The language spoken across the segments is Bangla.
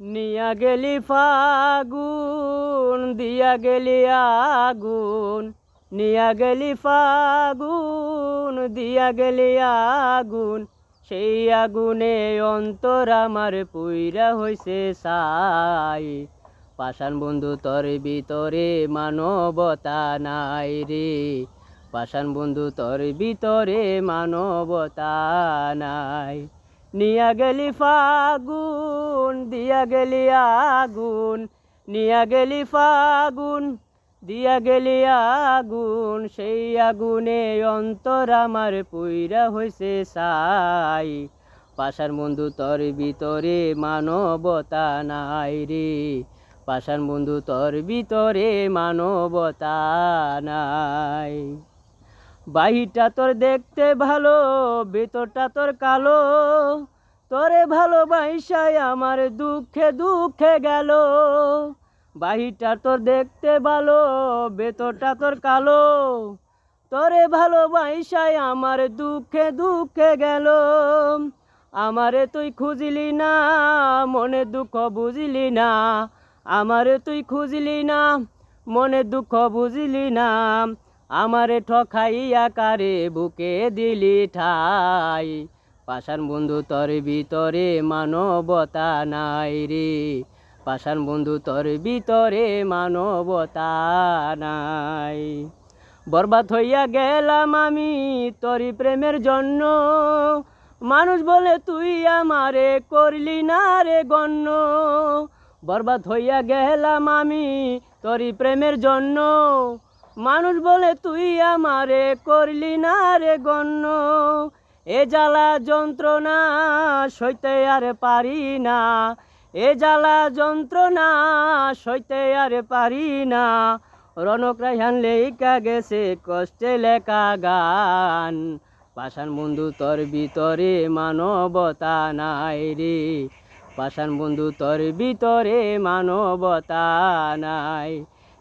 নিয়া গেলি ফাগুন, দিয়া গেলি আগুন। নিয়া গেলি ফাগুন, দিয়া গেলি আগুন। সেই আগুনে অন্তর আমার পুইরা হইছে সাই পাষাণ বন্ধু, তোর ভিতরে মানবতা নাই রে। পাষাণ বন্ধু, তোর ভিতরে মানবতা নাই। নিয়া গেলি ফাগুন দিয়া গেলি আগুন নিয়া গেলি ফাগুন দিয়া গেলি আগুন, সেই আগুনে অন্তর আমার পুইরা হইছে সাই পাশার বন্ধু তোর ভিতরে মানবতা নাই রে। পাশার বন্ধু তোর ভিতরে মানবতা নাই। বাহিরটা তোর দেখতে ভালো, ভেতরটা তোর কালো। তোরে ভালোবাসায় আমার দুঃখে দুঃখে গেল। বাহিটা তোর দেখতে ভালো, ভেতরটা তোর কালো। তোরে ভালোবাসায় আমার দুঃখে দুঃখে গেল। আমারে তুই খুঁজলি না, মনে দুঃখ বুঝলি না। আমারে তুই খুঁজলি না, মনে দুঃখ বুঝলি না। আমারে ঠকাইয়া কারে বুকে দিলি ঠাই? পাষাণ বন্ধু, তোর ভিতরে মানবতা নাই রে। পাষাণ বন্ধু, তোর ভিতরে মানবতা নাই। বরবাদ হইয়া গেলাম আমি তরি প্রেমের জন্য। মানুষ বলে, তুই আমারে করলি না রে গণ্য। বরবাদ হইয়া গেলাম আমি তরি প্রেমের জন্য। মানুষ বলে তুই আমারে করলি না রে গণ্য। এ জ্বালা যন্ত্রণা সইতে আর পারি না। এ জ্বালা যন্ত্রণা সইতে আর পারি না। রনক রাইহান লেখা গেছে কষ্টে লেখা গান। পাষাণ বন্ধু তোর ভিতরে মানবতা নাই রে। পাষাণ বন্ধু তোর ভিতরে মানবতা নাই।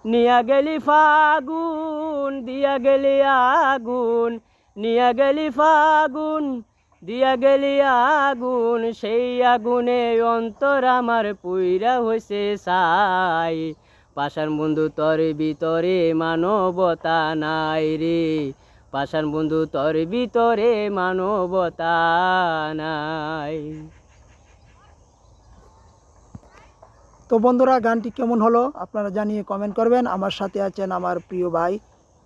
নিয়া গেলি ফাগুন, দিয়া গেলি আগুন, নিয়া গেলি ফাগুন, দিয়া গেলি আগুন, সেই আগুনে অন্তর আমার পুইরা হইছে সাই পাষাণ বন্ধু তোর ভিতরে মানবতা নাই রে। পাষাণ বন্ধু তোর ভিতরে মানবতা নাই। তো বন্ধুরা, গানটি কেমন হলো আপনারা জানিয়ে কমেন্ট করবেন। আমার সাথে আছেন আমার প্রিয় ভাই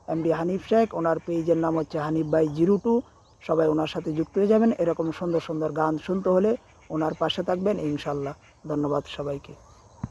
এম ডি হানিফ শেখ। ওনার পেজের নাম হচ্ছে হানিফ ভাই জিরো টু। সবাই ওনার সাথে যুক্ত হয়ে যাবেন। এরকম সুন্দর সুন্দর গান শুনতে হলে ওনার পাশে থাকবেন। ইনশাল্লাহ। ধন্যবাদ সবাইকে।